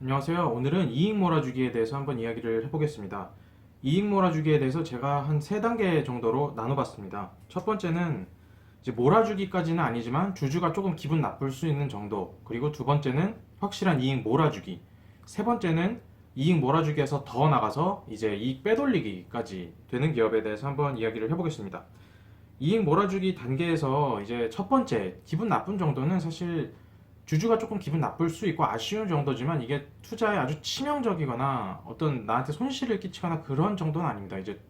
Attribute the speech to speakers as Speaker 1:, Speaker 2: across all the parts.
Speaker 1: 안녕하세요. 오늘은 이익 몰아주기에 대해서 한번 이야기를 해보겠습니다. 이익 몰아주기에 대해서 제가 한 세 단계 정도로 나눠봤습니다. 첫 번째는 이제 몰아주기까지는 아니지만 주주가 조금 기분 나쁠 수 있는 정도. 그리고 두 번째는 확실한 이익 몰아주기. 세 번째는 이익 몰아주기에서 더 나가서 이제 이익 빼돌리기까지 되는 기업에 대해서 한번 이야기를 해보겠습니다. 이익 몰아주기 단계에서 이제 첫 번째 기분 나쁜 정도는 사실 주주가 조금 기분 나쁠 수 있고 아쉬운 정도지만 이게 투자에 아주 치명적이거나 어떤 나한테 손실을 끼치거나 그런 정도는 아닙니다. 이제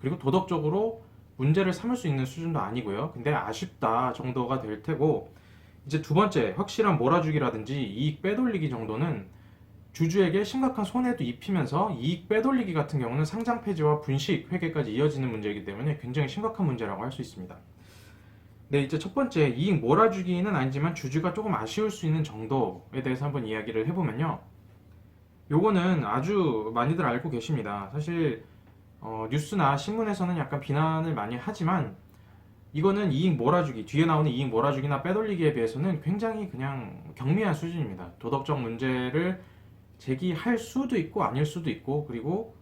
Speaker 1: 그리고 도덕적으로 문제를 삼을 수 있는 수준도 아니고요. 근데 아쉽다 정도가 될 테고 이제 두 번째 확실한 몰아주기라든지 이익 빼돌리기 정도는 주주에게 심각한 손해도 입히면서 이익 빼돌리기 같은 경우는 상장 폐지와 분식 회계까지 이어지는 문제이기 때문에 굉장히 심각한 문제라고 할 수 있습니다. 네, 이제 첫 번째 이익 몰아주기는 아니지만 주주가 조금 아쉬울 수 있는 정도에 대해서 한번 이야기를 해보면요. 요거는 아주 많이들 알고 계십니다. 사실 어, 뉴스나 신문에서는 약간 비난을 많이 하지만 이거는 이익 몰아주기 뒤에 나오는 이익 몰아주기나 빼돌리기에 비해서는 굉장히 그냥 경미한 수준입니다. 도덕적 문제를 제기할 수도 있고 아닐 수도 있고 그리고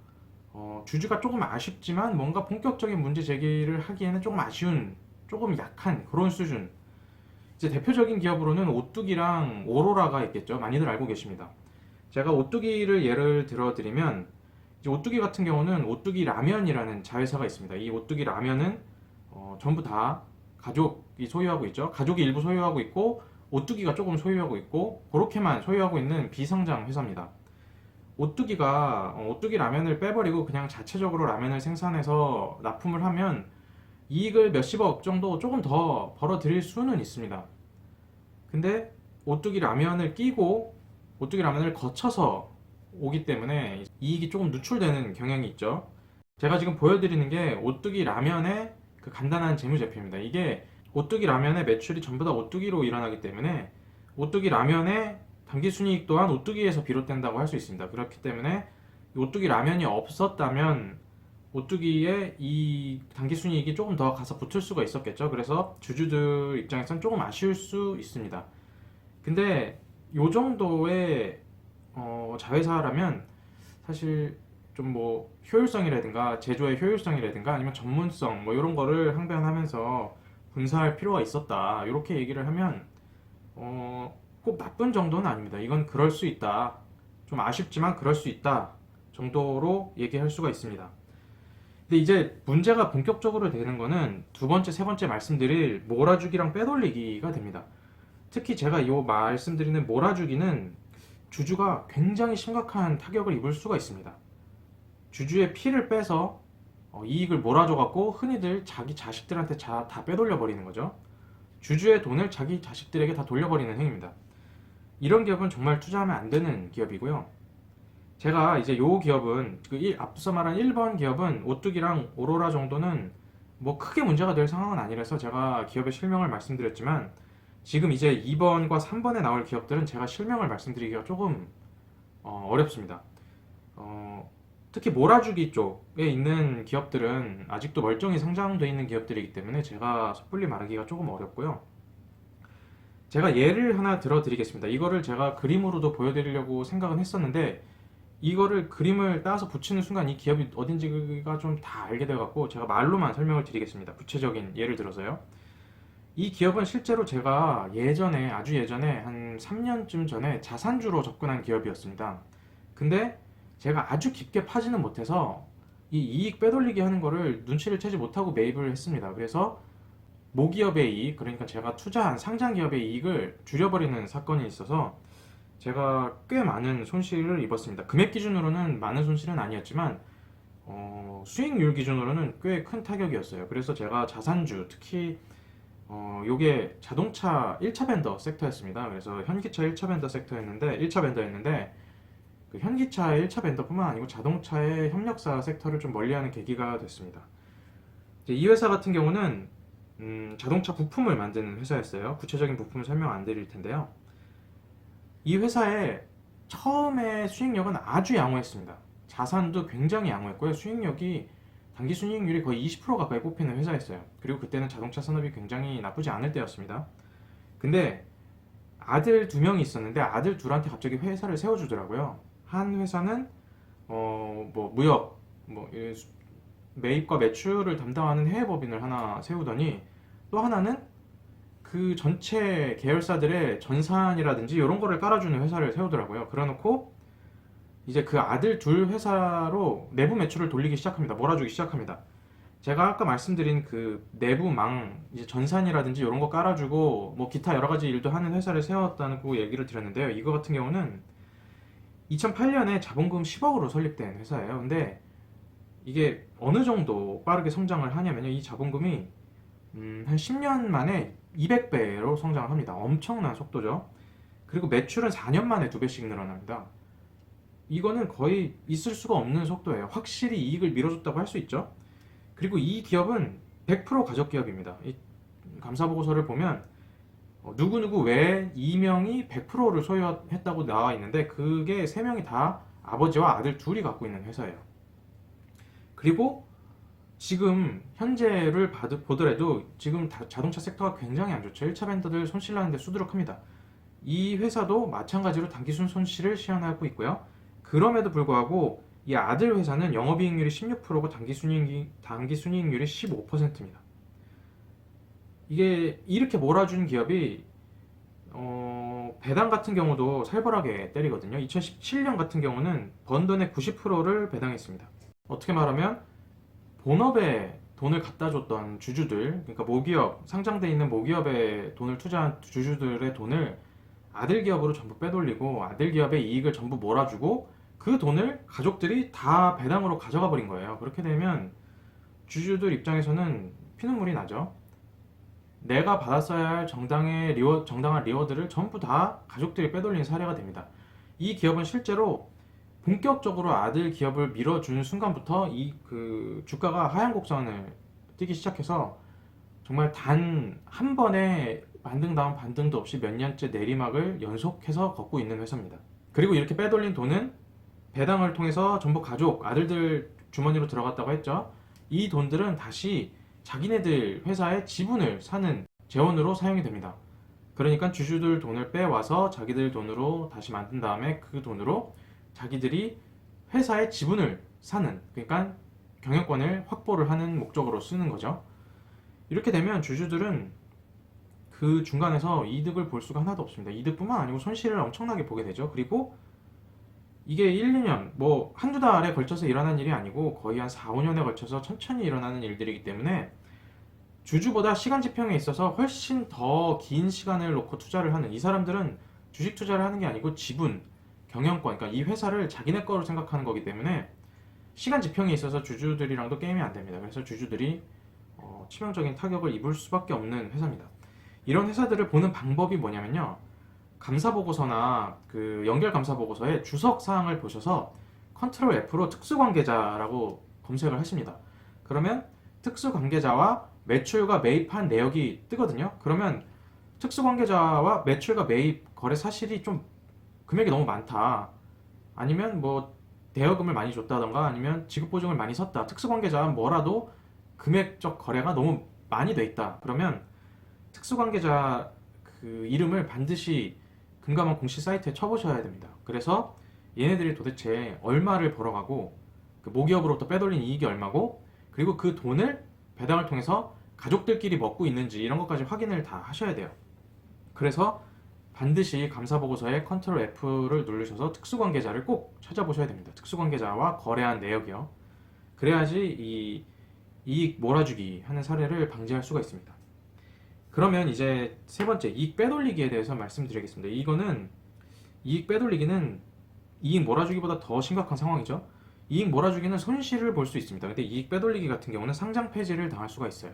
Speaker 1: 어, 주주가 조금 아쉽지만 뭔가 본격적인 문제 제기를 하기에는 조금 아쉬운 조금 약한 그런 수준. 이제 대표적인 기업으로는 오뚜기랑 오로라가 있겠죠. 많이들 알고 계십니다. 제가 오뚜기를 예를 들어 드리면 이제 오뚜기 같은 경우는 오뚜기 라면이라는 자회사가 있습니다. 이 오뚜기 라면은 어, 전부 다 가족이 소유하고 있죠. 가족이 일부 소유하고 있고 오뚜기가 조금 소유하고 있고 그렇게만 소유하고 있는 비상장 회사입니다. 오뚜기가 어, 오뚜기 라면을 빼버리고 그냥 자체적으로 라면을 생산해서 납품을 하면 이익을 몇십억 정도 조금 더 벌어들일 수는 있습니다. 근데 오뚜기 라면을 끼고 오뚜기 라면을 거쳐서 오기 때문에 이익이 조금 누출되는 경향이 있죠. 제가 지금 보여드리는 게 오뚜기 라면의 그 간단한 재무제표입니다. 이게 오뚜기 라면의 매출이 전부 다 오뚜기로 일어나기 때문에 오뚜기 라면의 당기순이익 또한 오뚜기에서 비롯된다고 할 수 있습니다. 그렇기 때문에 이 오뚜기 라면이 없었다면 오뚜기에 이 당기순이익이 조금 더 가서 붙을 수가 있었겠죠. 그래서 주주들 입장에선 조금 아쉬울 수 있습니다. 근데 요 정도의 어, 자회사라면 사실 좀 뭐 효율성이라든가 제조의 효율성이라든가 아니면 전문성 뭐 이런 거를 항변하면서 분사할 필요가 있었다. 이렇게 얘기를 하면 어, 꼭 나쁜 정도는 아닙니다. 이건 그럴 수 있다. 좀 아쉽지만 그럴 수 있다. 정도로 얘기할 수가 있습니다. 근데 이제 문제가 본격적으로 되는 거는 두 번째, 세 번째 말씀드릴 몰아주기랑 빼돌리기가 됩니다. 특히 제가 이 말씀드리는 몰아주기는 주주가 굉장히 심각한 타격을 입을 수가 있습니다. 주주의 피를 빼서 어, 이익을 몰아줘갖고 흔히들 자기 자식들한테 자- 다 빼돌려 버리는 거죠. 주주의 돈을 자기 자식들에게 다 돌려버리는 행위입니다. 이런 기업은 정말 투자하면 안 되는 기업이고요. 제가 이제 요 기업은 그 일- 앞서 말한 1번 기업은 오뚜기랑 오로라 정도는 뭐 크게 문제가 될 상황은 아니라서 제가 기업의 실명을 말씀드렸지만 지금 이제 2번과 3번에 나올 기업들은 제가 실명을 말씀드리기가 조금 어, 어렵습니다. 어, 특히 몰아주기 쪽에 있는 기업들은 아직도 멀쩡히 상장돼 있는 기업들이기 때문에 제가 섣불리 말하기가 조금 어렵고요. 제가 예를 하나 들어드리겠습니다. 이거를 제가 그림으로도 보여드리려고 생각은 했었는데 이거를 그림을 따서 붙이는 순간 이 기업이 어딘지가 좀 다 알게 돼갖고 제가 말로만 설명을 드리겠습니다. 구체적인 예를 들어서요. 이 기업은 실제로 제가 예전에 아주 예전에 한 3년쯤 전에 자산주로 접근한 기업이었습니다. 근데 제가 아주 깊게 파지는 못해서 이 이익 빼돌리기 하는 거를 눈치를 채지 못하고 매입을 했습니다. 그래서 모기업의 이익, 그러니까 제가 투자한 상장 기업의 이익을 줄여버리는 사건이 있어서 제가 꽤 많은 손실을 입었습니다. 금액 기준으로는 많은 손실은 아니었지만 어, 수익률 기준으로는 꽤 큰 타격이었어요. 그래서 제가 자산주, 특히 어, 요게 자동차 1차 벤더 섹터였습니다. 그래서 현기차 1차 벤더 섹터였는데 1차 벤더였는데 그 현기차 1차 벤더뿐만 아니고 자동차의 협력사 섹터를 좀 멀리하는 계기가 됐습니다. 이 회사 같은 경우는 음, 자동차 부품을 만드는 회사였어요. 구체적인 부품을 설명 안 드릴 텐데요. 이 회사의 처음에 수익력은 아주 양호했습니다. 자산도 굉장히 양호했고요. 수익력이 단기 순이익률이 거의 20% 가까이 꼽히는 회사였어요. 그리고 그때는 자동차 산업이 굉장히 나쁘지 않을 때였습니다. 근데 아들 두 명이 있었는데 아들 둘한테 갑자기 회사를 세워주더라고요. 한 회사는 어 뭐 무역 뭐 매입과 매출을 담당하는 해외 법인을 하나 세우더니 또 하나는 그 전체 계열사들의 전산이라든지 이런 거를 깔아주는 회사를 세우더라고요. 그래놓고 이제 그 아들 둘 회사로 내부 매출을 돌리기 시작합니다. 몰아주기 시작합니다. 제가 아까 말씀드린 그 내부망, 이제 전산이라든지 이런 거 깔아주고 뭐 기타 여러 가지 일도 하는 회사를 세웠다는 그 얘기를 드렸는데요. 이거 같은 경우는 2008년에 자본금 10억으로 설립된 회사예요. 근데 이게 어느 정도 빠르게 성장을 하냐면요. 이 자본금이 음, 한 10년 만에 200배로 성장을 합니다. 엄청난 속도죠. 그리고 매출은 4년 만에 두 배씩 늘어납니다. 이거는 거의 있을 수가 없는 속도예요. 확실히 이익을 밀어줬다고 할 수 있죠. 그리고 이 기업은 100% 가족 기업입니다. 이 감사 보고서를 보면 어, 누구 누구 외에 이명이 100%를 소유했다고 나와 있는데 그게 세 명이 다 아버지와 아들 둘이 갖고 있는 회사예요. 그리고 지금 현재를 보더라도 지금 다- 자동차 섹터가 굉장히 안 좋죠. 1차 벤더들 손실 나는데 수두룩합니다. 이 회사도 마찬가지로 단기순 손실을 시현하고 있고요. 그럼에도 불구하고 이 아들 회사는 영업이익률이 16%고 단기순이익, 단기순이익률이 15%입니다. 이게 이렇게 몰아준 기업이 어, 배당 같은 경우도 살벌하게 때리거든요. 2017년 같은 경우는 번 돈의 90%를 배당했습니다. 어떻게 말하면 본업에 돈을 갖다 줬던 주주들, 그러니까 모기업, 상장돼 있는 모기업에 돈을 투자한 주주들의 돈을 아들 기업으로 전부 빼돌리고 아들 기업의 이익을 전부 몰아주고 그 돈을 가족들이 다 배당으로 가져가 버린 거예요. 그렇게 되면 주주들 입장에서는 피눈물이 나죠. 내가 받았어야 할 정당의 리워, 정당한 리워드를 전부 다 가족들이 빼돌린 사례가 됩니다. 이 기업은 실제로 본격적으로 아들 기업을 밀어준 순간부터 이 그 주가가 하향 곡선을 뛰기 시작해서 정말 단 한 번에 반등 다음 반등도 없이 몇 년째 내리막을 연속해서 걷고 있는 회사입니다. 그리고 이렇게 빼돌린 돈은 배당을 통해서 전부 가족, 아들들 주머니로 들어갔다고 했죠. 이 돈들은 다시 자기네들 회사의 지분을 사는 재원으로 사용이 됩니다. 그러니까 주주들 돈을 빼와서 자기들 돈으로 다시 만든 다음에 그 돈으로 자기들이 회사의 지분을 사는, 그러니까 경영권을 확보를 하는 목적으로 쓰는 거죠. 이렇게 되면 주주들은 그 중간에서 이득을 볼 수가 하나도 없습니다. 이득뿐만 아니고 손실을 엄청나게 보게 되죠. 그리고 이게 1, 2년, 뭐 한두 달에 걸쳐서 일어난 일이 아니고 거의 한 4, 5년에 걸쳐서 천천히 일어나는 일들이기 때문에 주주보다 시간 지평에 있어서 훨씬 더 긴 시간을 놓고 투자를 하는 이 사람들은 주식 투자를 하는 게 아니고 지분, 경영권, 그러니까 이 회사를 자기네 거로 생각하는 거기 때문에 시간 지평에 있어서 주주들이랑도 게임이 안 됩니다. 그래서 주주들이 어, 치명적인 타격을 입을 수밖에 없는 회사입니다. 이런 회사들을 보는 방법이 뭐냐면요. 감사 보고서나 그 연결 감사 보고서에 주석 사항을 보셔서 컨트롤 F로 특수 관계자라고 검색을 하십니다. 그러면 특수 관계자와 매출과 매입한 내역이 뜨거든요. 그러면 특수 관계자와 매출과 매입 거래 사실이 좀 금액이 너무 많다. 아니면 뭐 대여금을 많이 줬다던가 아니면 지급 보증을 많이 섰다. 특수 관계자는 뭐라도 금액적 거래가 너무 많이 돼 있다. 그러면 특수 관계자 그 이름을 반드시 금감원 공시 사이트에 쳐보셔야 됩니다. 그래서 얘네들이 도대체 얼마를 벌어가고 그 모기업으로부터 빼돌린 이익이 얼마고 그리고 그 돈을 배당을 통해서 가족들끼리 먹고 있는지 이런 것까지 확인을 다 하셔야 돼요. 그래서 반드시 감사 보고서에 컨트롤 F를 누르셔서 특수 관계자를 꼭 찾아보셔야 됩니다. 특수 관계자와 거래한 내역이요. 그래야지 이 이익 몰아주기 하는 사례를 방지할 수가 있습니다. 그러면 이제 세 번째 이익 빼돌리기에 대해서 말씀드리겠습니다. 이거는 이익 빼돌리기는 이익 몰아주기보다 더 심각한 상황이죠. 이익 몰아주기는 손실을 볼 수 있습니다. 근데 이익 빼돌리기 같은 경우는 상장 폐지를 당할 수가 있어요.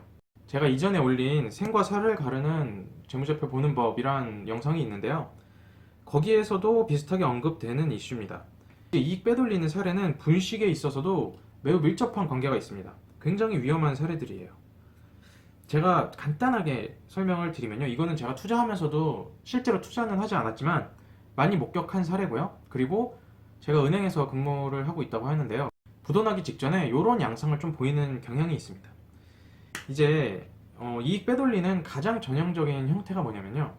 Speaker 1: 제가 이전에 올린 생과 사를 가르는 재무제표 보는 법이란 영상이 있는데요. 거기에서도 비슷하게 언급되는 이슈입니다. 이익 빼돌리는 사례는 분식에 있어서도 매우 밀접한 관계가 있습니다. 굉장히 위험한 사례들이에요. 제가 간단하게 설명을 드리면요. 이거는 제가 투자하면서도 실제로 투자는 하지 않았지만 많이 목격한 사례고요. 그리고 제가 은행에서 근무를 하고 있다고 하는데요. 부도나기 직전에 이런 양상을 좀 보이는 경향이 있습니다. 이제 어, 이익 빼돌리는 가장 전형적인 형태가 뭐냐면요.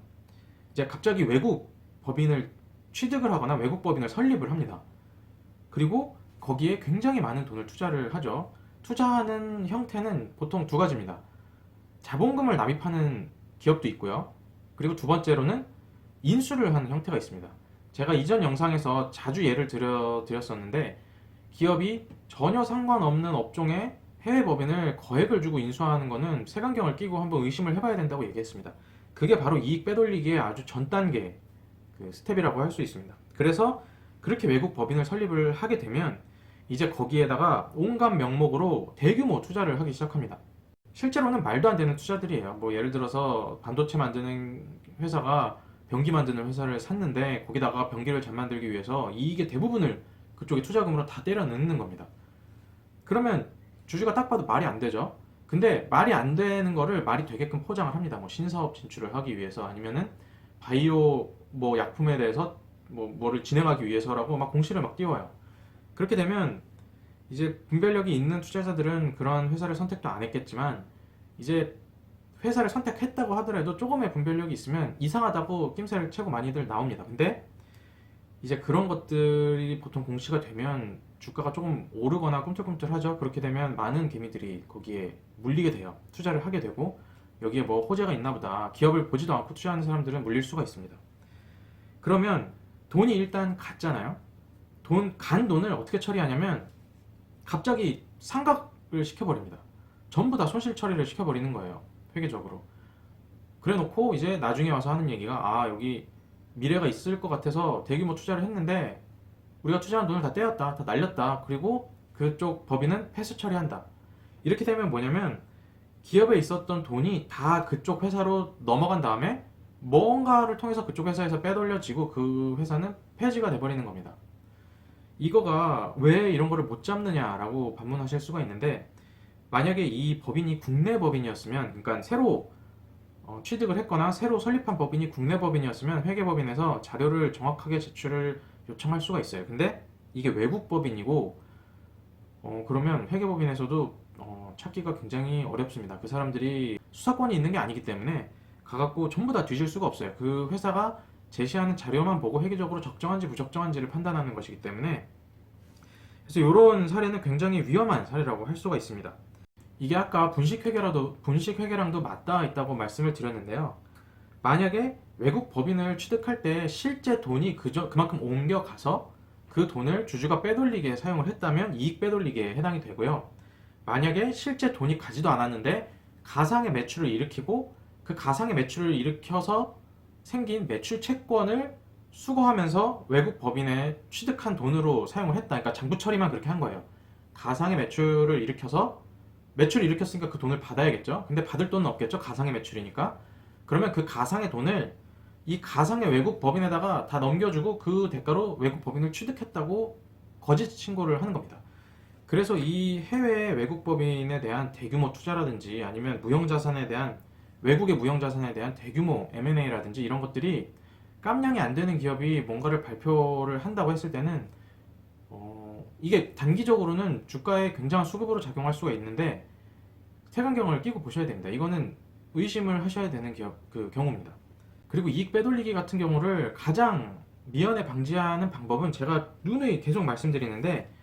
Speaker 1: 이제 갑자기 외국 법인을 취득을 하거나 외국 법인을 설립을 합니다. 그리고 거기에 굉장히 많은 돈을 투자를 하죠. 투자하는 형태는 보통 두 가지입니다. 자본금을 납입하는 기업도 있고요. 그리고 두 번째로는 인수를 하는 형태가 있습니다. 제가 이전 영상에서 자주 예를 들어 드렸었는데 기업이 전혀 상관없는 업종에 해외 법인을 거액을 주고 인수하는 거는 색안경을 끼고 한번 의심을 해봐야 된다고 얘기했습니다. 그게 바로 이익 빼돌리기의 아주 전 단계 그 스텝이라고 할 수 있습니다. 그래서 그렇게 외국 법인을 설립을 하게 되면 이제 거기에다가 온갖 명목으로 대규모 투자를 하기 시작합니다. 실제로는 말도 안 되는 투자들이에요. 뭐 예를 들어서 반도체 만드는 회사가 변기 만드는 회사를 샀는데 거기다가 변기를 잘 만들기 위해서 이익의 대부분을 그쪽에 투자금으로 다 때려 넣는 겁니다. 그러면 주주가 딱 봐도 말이 안 되죠. 근데 말이 안 되는 거를 말이 되게끔 포장을 합니다. 뭐 신사업 진출을 하기 위해서 아니면은 바이오 뭐 약품에 대해서 뭐 뭐를 진행하기 위해서라고 막 공시를 막 띄워요. 그렇게 되면 이제 분별력이 있는 투자자들은 그런 회사를 선택도 안 했겠지만 이제 회사를 선택했다고 하더라도 조금의 분별력이 있으면 이상하다고 낌새를 채고 많이들 나옵니다. 근데 이제 그런 것들이 보통 공시가 되면 주가가 조금 오르거나 꿈틀꿈틀하죠. 그렇게 되면 많은 개미들이 거기에 물리게 돼요. 투자를 하게 되고 여기에 뭐 호재가 있나 보다. 기업을 보지도 않고 투자하는 사람들은 물릴 수가 있습니다. 그러면 돈이 일단 갔잖아요. 돈, 간 돈을 어떻게 처리하냐면 갑자기 상각을 시켜버립니다. 전부 다 손실 처리를 시켜버리는 거예요. 회계적으로. 그래 놓고 이제 나중에 와서 하는 얘기가 아, 여기 미래가 있을 것 같아서 대규모 투자를 했는데 우리가 투자한 돈을 다 떼었다, 다 날렸다. 그리고 그쪽 법인은 패스 처리한다. 이렇게 되면 뭐냐면 기업에 있었던 돈이 다 그쪽 회사로 넘어간 다음에 뭔가를 통해서 그쪽 회사에서 빼돌려지고 그 회사는 폐지가 돼버리는 겁니다. 이거가 왜 이런 거를 못 잡느냐라고 반문하실 수가 있는데 만약에 이 법인이 국내 법인이었으면 그러니까 새로 어, 취득을 했거나 새로 설립한 법인이 국내 법인이었으면 회계법인에서 자료를 정확하게 제출을 요청할 수가 있어요. 근데 이게 외국 법인이고 어, 그러면 회계법인에서도 어, 찾기가 굉장히 어렵습니다. 그 사람들이 수사권이 있는 게 아니기 때문에 가갖고 전부 다 뒤질 수가 없어요. 그 회사가 제시하는 자료만 보고 회계적으로 적정한지 부적정한지를 판단하는 것이기 때문에 그래서 이런 사례는 굉장히 위험한 사례라고 할 수가 있습니다. 이게 아까 분식회계라도 분식회계랑도 맞닿아 있다고 말씀을 드렸는데요. 만약에 외국 법인을 취득할 때 실제 돈이 그저 그만큼 옮겨가서 그 돈을 주주가 빼돌리게 사용을 했다면 이익 빼돌리기에 해당이 되고요. 만약에 실제 돈이 가지도 않았는데 가상의 매출을 일으키고 그 가상의 매출을 일으켜서 생긴 매출 채권을 수거하면서 외국 법인에 취득한 돈으로 사용을 했다. 그러니까 장부 처리만 그렇게 한 거예요. 가상의 매출을 일으켜서 매출을 일으켰으니까 그 돈을 받아야겠죠. 근데 받을 돈은 없겠죠. 가상의 매출이니까. 그러면 그 가상의 돈을 이 가상의 외국 법인에다가 다 넘겨주고 그 대가로 외국 법인을 취득했다고 거짓 신고를 하는 겁니다. 그래서 이 해외 외국 법인에 대한 대규모 투자라든지 아니면 무형 자산에 대한 외국의 무형 자산에 대한 대규모 M&A라든지 이런 것들이 깜냥이 안 되는 기업이 뭔가를 발표를 한다고 했을 때는 어, 이게 단기적으로는 주가에 굉장한 수급으로 작용할 수가 있는데 색안경을 끼고 보셔야 됩니다. 이거는 의심을 하셔야 되는 기업 그 경우입니다. 그리고 이익 빼돌리기 같은 경우를 가장 미연에 방지하는 방법은 제가 누누이 계속 말씀드리는데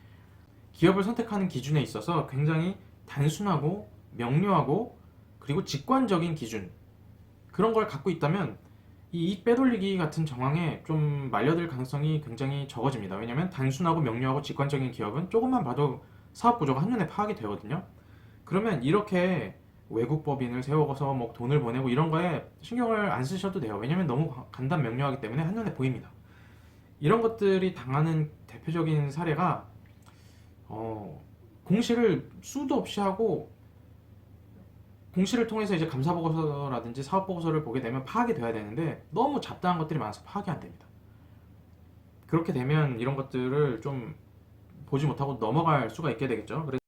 Speaker 1: 기업을 선택하는 기준에 있어서 굉장히 단순하고 명료하고 그리고 직관적인 기준 그런 걸 갖고 있다면 이 빼돌리기 같은 정황에 좀 말려들 가능성이 굉장히 적어집니다. 왜냐하면 단순하고 명료하고 직관적인 기업은 조금만 봐도 사업 구조가 한눈에 파악이 되거든요. 그러면 이렇게 외국 법인을 세워서 뭐 돈을 보내고 이런 거에 신경을 안 쓰셔도 돼요. 왜냐면 너무 간단 명료하기 때문에 한눈에 보입니다. 이런 것들이 당하는 대표적인 사례가 어, 공시를 수도 없이 하고 공시를 통해서 이제 감사 보고서라든지 사업 보고서를 보게 되면 파악이 돼야 되는데 너무 잡다한 것들이 많아서 파악이 안 됩니다. 그렇게 되면 이런 것들을 좀 보지 못하고 넘어갈 수가 있게 되겠죠. 그래서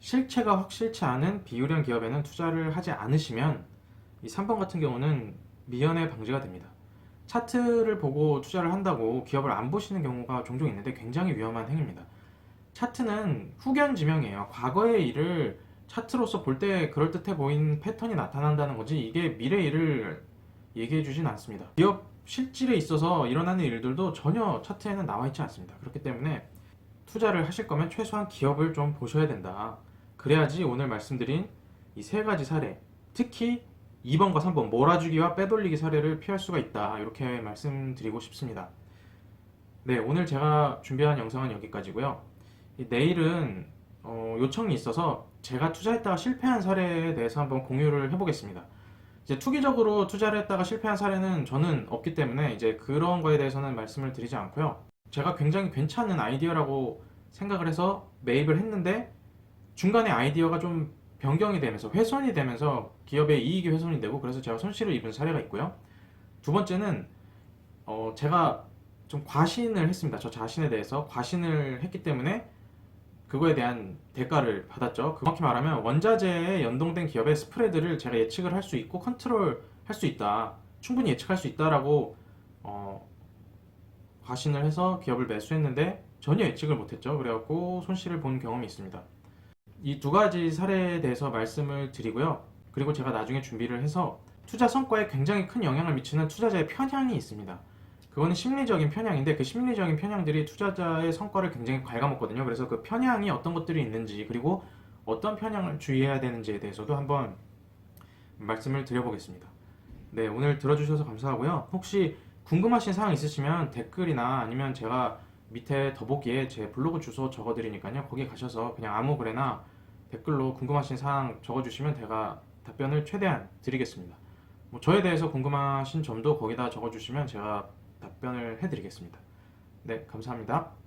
Speaker 1: 실체가 확실치 않은 비유령 기업에는 투자를 하지 않으시면 이 3번 같은 경우는 미연에 방지가 됩니다. 차트를 보고 투자를 한다고 기업을 안 보시는 경우가 종종 있는데 굉장히 위험한 행위입니다. 차트는 후견 지명이에요. 과거의 일을 차트로서 볼 때 그럴듯해 보이는 패턴이 나타난다는 거지 이게 미래 일을 얘기해 주진 않습니다. 기업 실질에 있어서 일어나는 일들도 전혀 차트에는 나와 있지 않습니다. 그렇기 때문에 투자를 하실 거면 최소한 기업을 좀 보셔야 된다. 그래야지 오늘 말씀드린 이 세 가지 사례, 특히 2번과 3번 몰아주기와 빼돌리기 사례를 피할 수가 있다. 이렇게 말씀드리고 싶습니다. 네, 오늘 제가 준비한 영상은 여기까지고요. 이 내일은 어, 요청이 있어서 제가 투자했다가 실패한 사례에 대해서 한번 공유를 해보겠습니다. 이제 투기적으로 투자를 했다가 실패한 사례는 저는 없기 때문에 이제 그런 거에 대해서는 말씀을 드리지 않고요. 제가 굉장히 괜찮은 아이디어라고 생각을 해서 매입을 했는데 중간에 아이디어가 좀 변경이 되면서 훼손이 되면서 기업의 이익이 훼손이 되고 그래서 제가 손실을 입은 사례가 있고요. 두 번째는 어, 제가 좀 과신을 했습니다. 저 자신에 대해서 과신을 했기 때문에 그거에 대한 대가를 받았죠. 정확히 말하면 원자재에 연동된 기업의 스프레드를 제가 예측을 할 수 있고 컨트롤 할 수 있다. 충분히 예측할 수 있다라고 어, 과신을 해서 기업을 매수했는데 전혀 예측을 못했죠. 그래갖고 손실을 본 경험이 있습니다. 이 두 가지 사례에 대해서 말씀을 드리고요. 그리고 제가 나중에 준비를 해서 투자 성과에 굉장히 큰 영향을 미치는 투자자의 편향이 있습니다. 그거는 심리적인 편향인데 그 심리적인 편향들이 투자자의 성과를 굉장히 갉아먹거든요. 그래서 그 편향이 어떤 것들이 있는지 그리고 어떤 편향을 주의해야 되는지에 대해서도 한번 말씀을 드려보겠습니다. 네, 오늘 들어주셔서 감사하고요. 혹시 궁금하신 사항 있으시면 댓글이나 아니면 제가 밑에 더보기에 제 블로그 주소 적어드리니까요. 거기 가셔서 그냥 아무 글에나 댓글로 궁금하신 사항 적어주시면 제가 답변을 최대한 드리겠습니다. 뭐 저에 대해서 궁금하신 점도 거기다 적어주시면 제가 답변을 해드리겠습니다. 네, 감사합니다.